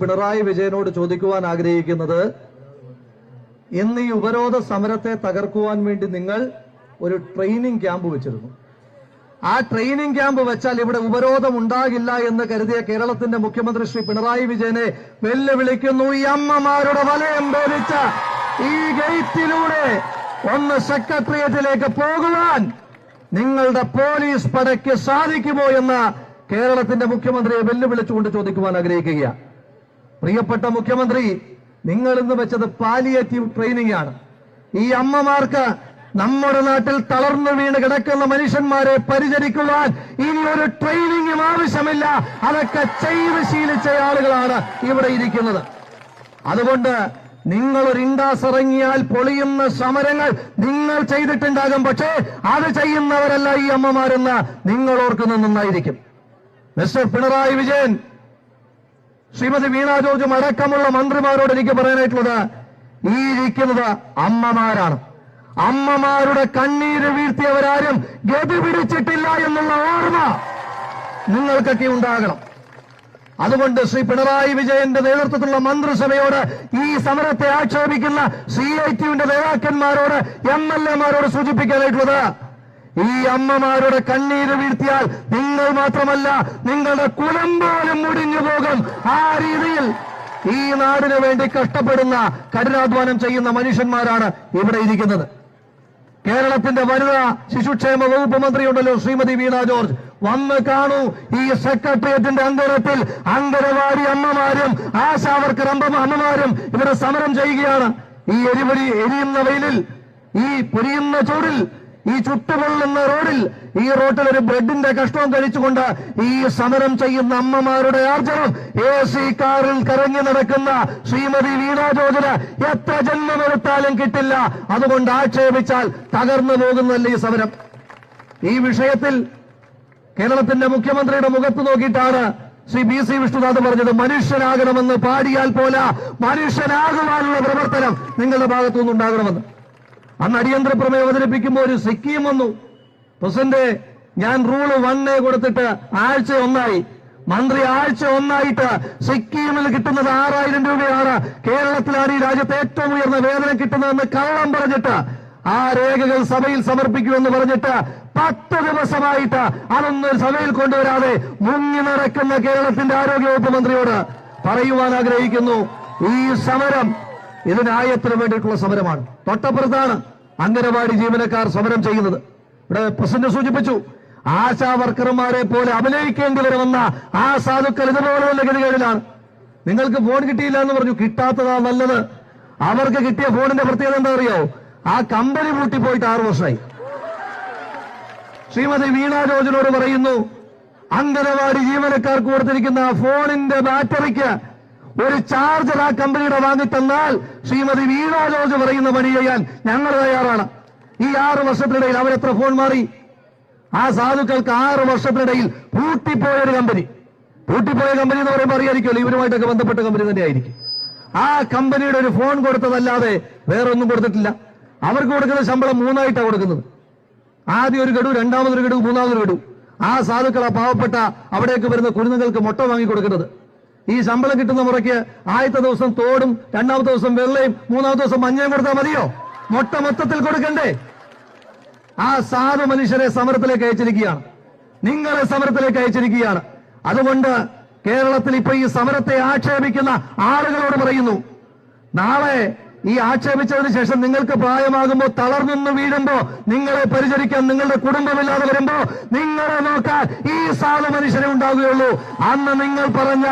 പിണറായി വിജയനോട് ചോദിക്കുവാൻ ആഗ്രഹിക്കുന്നത് ഇന്ന് ഈ ഉപരോധ സമരത്തെ തകർക്കുവാൻ വേണ്ടി നിങ്ങൾ ഒരു ട്രെയിനിങ് ക്യാമ്പ് വെച്ചിരുന്നു. ആ ട്രെയിനിങ് ക്യാമ്പ് വെച്ചാൽ ഇവിടെ ഉപരോധം ഉണ്ടാകില്ല എന്ന് കരുതിയ കേരളത്തിന്റെ മുഖ്യമന്ത്രി ശ്രീ പിണറായി വിജയനെ വെല്ലുവിളിക്കുന്നു. ഈ അമ്മമാരുടെ വലയം ഭേദിച്ച ഈ ഗേറ്റിലൂടെ ഒന്ന് സെക്രട്ടേറിയറ്റിലേക്ക് പോകുവാൻ നിങ്ങളുടെ പോലീസ് പടയ്ക്ക് സാധിക്കുമോ എന്ന് കേരളത്തിന്റെ മുഖ്യമന്ത്രിയെ വെല്ലുവിളിച്ചുകൊണ്ട് ചോദിക്കുവാൻ ആഗ്രഹിക്കുകയാണ്. പ്രിയപ്പെട്ട മുഖ്യമന്ത്രി നിങ്ങൾ ഇന്ന് വെച്ചത് പാലിയേറ്റീവ് ട്രെയിനിങ് ആണ്. ഈ അമ്മമാർക്ക് നമ്മുടെ നാട്ടിൽ തളർന്നു വീണ് കിടക്കുന്ന മനുഷ്യന്മാരെ പരിചരിക്കുവാൻ ഇനി ഒരു ട്രെയിനിങ്ങും ആവശ്യമില്ല. അതൊക്കെ ചെയ്ത് ശീലിച്ച ആളുകളാണ് ഇവിടെ ഇരിക്കുന്നത്. അതുകൊണ്ട് നിങ്ങൾ ഒരു ഇൻഡാസ് ഇറങ്ങിയാൽ പൊളിയുന്ന സമരങ്ങൾ നിങ്ങൾ ചെയ്തിട്ടുണ്ടാകും. പക്ഷേ അത് ചെയ്യുന്നവരല്ല ഈ അമ്മമാരെന്ന് നിങ്ങൾ ഓർക്കുന്നത് നന്നായിരിക്കും. മിസ്റ്റർ പിണറായി വിജയൻ ശ്രീമതി വീണ ജോർജും അടക്കമുള്ള മന്ത്രിമാരോട് എനിക്ക് പറയാനായിട്ടുള്ളത് ഈ ഇരിക്കുന്നത് അമ്മമാരാണ്. അമ്മമാരുടെ കണ്ണീര് വീഴ്ത്തിയവരാരും ഗതി പിടിച്ചിട്ടില്ല എന്നുള്ള ഓർമ്മ നിങ്ങൾക്കൊക്കെ ഉണ്ടാകണം. അതുകൊണ്ട് ശ്രീ പിണറായി വിജയന്റെ നേതൃത്വത്തിലുള്ള മന്ത്രിസഭയോട് ഈ സമരത്തെ ആക്ഷേപിക്കുന്ന സി ഐ ടിയുടെ നേതാക്കന്മാരോട് എം എൽ എമാരോട് സൂചിപ്പിക്കാനായിട്ടുള്ളത് ഈ അമ്മമാരുടെ കണ്ണീര് വീഴ്ത്തിയാൽ നിങ്ങൾ മാത്രമല്ല നിങ്ങളുടെ കുലം പോലും മുടിഞ്ഞു ആ രീതിയിൽ ഈ നാടിന് വേണ്ടി കഷ്ടപ്പെടുന്ന കഠിനാധ്വാനം ചെയ്യുന്ന മനുഷ്യന്മാരാണ് ഇവിടെ ഇരിക്കുന്നത്. കേരളത്തിന്റെ വനിതാ ശിശുക്ഷേമ വകുപ്പ് മന്ത്രിയുണ്ടല്ലോ ശ്രീമതി വീണ ജോർജ്. വന്ന് കാണൂ ഈ സെക്രട്ടേറിയറ്റിന്റെ അങ്കണത്തിൽ അങ്കനവാടി അമ്മമാരും ആശാവർക്കർ അമ്മ അമ്മമാരും ഇവിടെ സമരം ചെയ്യുകയാണ്. ഈ എരിപൊരി എരിയുന്ന വെയിലിൽ ഈ പൊരിയുന്ന ചൂടിൽ ഈ ചുട്ടുപൊള്ളുന്ന റോഡിൽ ഈ റോട്ടിൽ ഒരു ബ്രെഡിന്റെ കഷ്ടവും കഴിച്ചുകൊണ്ട് ഈ സമരം ചെയ്യുന്ന അമ്മമാരുടെ ആർജവം. എ സി കാറിൽ കറങ്ങി നടക്കുന്ന ശ്രീമതി വീണ ജോർജിന് എത്ര ജന്മമെടുത്താലും കിട്ടില്ല. അതുകൊണ്ട് ആക്ഷേപിച്ചാൽ തകർന്നു പോകുന്നല്ല ഈ സമരം. ഈ വിഷയത്തിൽ കേരളത്തിന്റെ മുഖ്യമന്ത്രിയുടെ മുഖത്ത് നോക്കിയിട്ടാണ് ശ്രീ ബി സി വിഷ്ണുനാഥ് പറഞ്ഞത്. മനുഷ്യനാകണമെന്ന് പാടിയാൽ പോല. മനുഷ്യനാകുവാനുള്ള പ്രവർത്തനം നിങ്ങളുടെ ഭാഗത്തുനിന്ന് ഉണ്ടാകണമെന്ന് അന്ന് അടിയന്തര പ്രമേയം അവതരിപ്പിക്കുമ്പോൾ ഒരു സിക്കിം വന്നു. പ്രസിഡന്റ് ഞാൻ റൂൾ വണ്ണേ കൊടുത്തിട്ട് ആഴ്ച ഒന്നായി. മന്ത്രി ആഴ്ച ഒന്നായിട്ട് സിക്കിമിൽ കിട്ടുന്നത് ആറായിരം രൂപയാണ്. കേരളത്തിലാണ് ഈ രാജ്യത്ത് ഏറ്റവും ഉയർന്ന വേതനം കിട്ടുന്നതെന്ന് കള്ളം പറഞ്ഞിട്ട് ആ രേഖകൾ സഭയിൽ സമർപ്പിക്കുമെന്ന് പറഞ്ഞിട്ട് പത്ത് ദിവസമായിട്ട് അതൊന്നും സഭയിൽ കൊണ്ടുവരാതെ മുങ്ങി നടക്കുന്ന കേരളത്തിന്റെ ആരോഗ്യവകുപ്പ് മന്ത്രിയോട് പറയുവാൻ ആഗ്രഹിക്കുന്നു. ഈ സമരം ഇത് ന്യായത്തിന് വേണ്ടിയിട്ടുള്ള സമരമാണ്. തൊട്ടപ്പുറത്താണ് അംഗനവാടി ജീവനക്കാർ സമരം ചെയ്യുന്നത്. ഇവിടെ പ്രസിഡന്റ് സൂചിപ്പിച്ചു ആശാ വർക്കർമാരെ പോലെ അഭിനയിക്കേണ്ടി വരുമെന്ന ആ സാധുക്കൾ ഇതുപോലെ തന്നെ ഗതികേടിലാണ്. നിങ്ങൾക്ക് ഫോൺ കിട്ടിയില്ല എന്ന് പറഞ്ഞു കിട്ടാത്തതാ നല്ലത്. അവർക്ക് കിട്ടിയ ഫോണിന്റെ പ്രത്യേകത എന്താ അറിയോ? ആ കമ്പനി പൂട്ടിപ്പോയിട്ട് ആറു വർഷമായി. ശ്രീമതി വീണ ജോർജിനോട് പറയുന്നു അംഗനവാടി ജീവനക്കാർക്ക് കൊടുത്തിരിക്കുന്ന ഫോണിന്റെ ബാറ്ററിക്ക് ഒരു ചാർജർ ആ കമ്പനിയുടെ വാങ്ങിത്തന്നാൽ ശ്രീമതി വീണ ജോർജ് പറയുന്ന പണി ചെയ്യാൻ ഞങ്ങൾ തയ്യാറാണ്. ഈ ആറ് വർഷത്തിനിടയിൽ അവരെത്ര ഫോൺ മാറി? ആ സാധുക്കൾക്ക് ആറ് വർഷത്തിനിടയിൽ പൂട്ടിപ്പോയ ഒരു കമ്പനി. പൂട്ടിപ്പോയ കമ്പനി എന്ന് പറയുമ്പോൾ അറിയാതിരിക്കുമല്ലോ ഇവരുമായിട്ടൊക്കെ ബന്ധപ്പെട്ട കമ്പനി തന്നെ ആയിരിക്കും ആ കമ്പനിയുടെ ഒരു ഫോൺ കൊടുത്തതല്ലാതെ വേറെ ഒന്നും കൊടുത്തിട്ടില്ല. അവർക്ക് കൊടുക്കുന്ന ശമ്പളം മൂന്നായിട്ടാണ് കൊടുക്കുന്നത്. ആദ്യം ഒരു ഗഡു രണ്ടാമതൊരു ഗഡു മൂന്നാമതൊരു ഗഡു. ആ സാധുക്കൾ ആ പാവപ്പെട്ട അവിടേക്ക് വരുന്ന കുരുന്നുകൾക്ക് മുട്ട വാങ്ങി കൊടുക്കുന്നത്. ഈ ശമ്പളം കിട്ടുന്ന മുറയ്ക്ക് ആദ്യത്തെ ദിവസം തോടും രണ്ടാമത്തെ ദിവസം വെള്ളയും മൂന്നാമത്തെ ദിവസം മഞ്ഞയും കൊടുത്താൽ മതിയോ? മൊട്ട മൊത്തത്തിൽ കൊടുക്കണ്ടേ? ആ സാധു മനുഷ്യരെ സമരത്തിലേക്ക് അയച്ചിരിക്കുകയാണ്. നിങ്ങളെ സമരത്തിലേക്ക് അയച്ചിരിക്കുകയാണ്. അതുകൊണ്ട് കേരളത്തിൽ ഇപ്പൊ ഈ സമരത്തെ ആക്ഷേപിക്കുന്ന ആളുകളോട് പറയുന്നു നാളെ ഈ ആക്ഷേപിച്ചതിന് ശേഷം നിങ്ങൾക്ക് പ്രായമാകുമ്പോൾ തളർന്നു വീഴുമ്പോ നിങ്ങളെ പരിചരിക്കാൻ നിങ്ങളുടെ കുടുംബമില്ലാതെ വരുമ്പോ നിങ്ങളെ നോക്കാൻ ഈ സാധു മനുഷ്യരെ ഉണ്ടാകുകയുള്ളൂ അന്ന് നിങ്ങൾ പറഞ്ഞ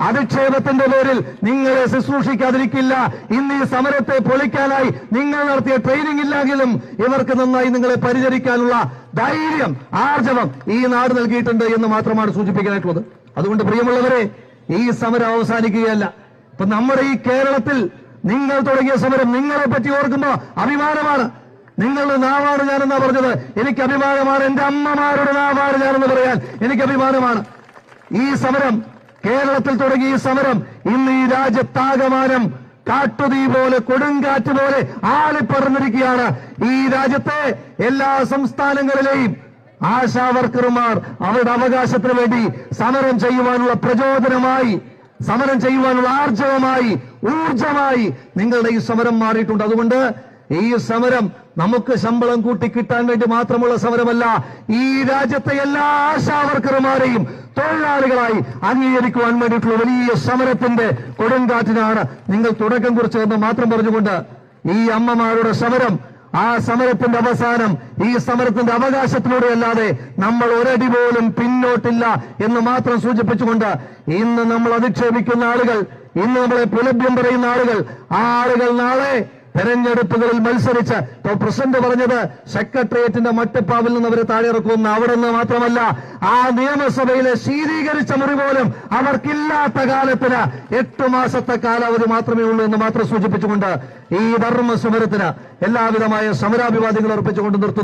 അധിക്ഷേപത്തിന്റെ പേരിൽ നിങ്ങളെ ശുശ്രൂഷിക്കാതിരിക്കില്ല. ഇന്ന് ഈ സമരത്തെ പൊളിക്കാനായി നിങ്ങൾ നടത്തിയ ട്രെയിനിങ് ഇല്ലെങ്കിലും ഇവർക്ക് നന്നായി നിങ്ങളെ പരിചരിക്കാനുള്ള ധൈര്യം ആർജവം ഈ നാട് നൽകിയിട്ടുണ്ട് എന്ന് മാത്രമാണ് സൂചിപ്പിക്കാനായിട്ടുള്ളത്. അതുകൊണ്ട് പ്രിയമുള്ളവരെ ഈ സമരം അവസാനിക്കുകയല്ല. ഇപ്പൊ നമ്മുടെ ഈ കേരളത്തിൽ നിങ്ങൾ തുടങ്ങിയ സമരം നിങ്ങളെ പറ്റി ഓർക്കുമ്പോ അഭിമാനമാണ്. നിങ്ങളുടെ നാവാണ് ഞാനെന്നാ പറഞ്ഞത്. എനിക്ക് അഭിമാനമാണ്. എന്റെ അമ്മമാരുടെ നാവാണ് ഞാനെന്ന് പറയാൻ എനിക്ക് അഭിമാനമാണ്. ഈ സമരം കേരളത്തിൽ തുടങ്ങിയ സമരം ഇന്ന് ഈ രാജ്യത്താകമാനം കാട്ടുതീ പോലെ കൊടുങ്കാറ്റ് പോലെ ആളിപ്പറന്നിരിക്കുകയാണ് ഈ രാജ്യത്തെ എല്ലാ സംസ്ഥാനങ്ങളിലെയും ആശാ വർക്കർമാർ അവരുടെ അവകാശത്തിന് വേണ്ടി സമരം ചെയ്യുവാനുള്ള പ്രചോദനമായി സമരം ചെയ്യുവാനുള്ള ആർജവമായി ഊർജമായി നിങ്ങളുടെ ഈ സമരം മാറിയിട്ടുണ്ട്. അതുകൊണ്ട് ഈ സമരം നമുക്ക് ശമ്പളം കൂട്ടി കിട്ടാൻ വേണ്ടി മാത്രമുള്ള സമരമല്ല ഈ രാജ്യത്തെ എല്ലാ ആശാവർക്കർമാരെയും തൊഴിലാളികളായി അംഗീകരിക്കുവാൻ വേണ്ടിയിട്ടുള്ള വലിയ സമരത്തിന്റെ കൊടുങ്കാറ്റിനാണ് നിങ്ങൾ തുടക്കം കുറിച്ചതെന്ന് മാത്രം പറഞ്ഞുകൊണ്ട് ഈ അമ്മമാരുടെ സമരം ആ സമരത്തിന്റെ അവസാനം ഈ സമരത്തിന്റെ അവകാശത്തിലൂടെ അല്ലാതെ നമ്മൾ ഒരടി പോലും പിന്നോട്ടില്ല എന്ന് മാത്രം സൂചിപ്പിച്ചുകൊണ്ട് ഇന്ന് നമ്മൾ അധിക്ഷേപിക്കുന്ന ആളുകൾ ഇന്ന് നമ്മളെ പുലഭ്യം പറയുന്ന ആളുകൾ ആ ആളുകൾ നാളെ തെരഞ്ഞെടുപ്പുകളിൽ മത്സരിച്ച് ഇപ്പോൾ പ്രസിഡന്റ് പറഞ്ഞത് സെക്രട്ടേറിയറ്റിന്റെ മട്ടുപ്പാവിൽ നിന്ന് അവരെ താഴെ ഇറക്കുമെന്ന് അവിടെ നിന്ന് മാത്രമല്ല ആ നിയമസഭയിലെ ശീതീകരിച്ച മുറി പോലും അവർക്കില്ലാത്ത കാലത്തിന് എട്ട് മാസത്തെ കാലാവധി മാത്രമേ ഉള്ളൂ എന്ന് മാത്രം സൂചിപ്പിച്ചുകൊണ്ട് ഈ ധർമ്മ സമരത്തിന് എല്ലാവിധമായ സമരാഭിവാദികൾ അർപ്പിച്ചുകൊണ്ട് നിർത്തുന്നു.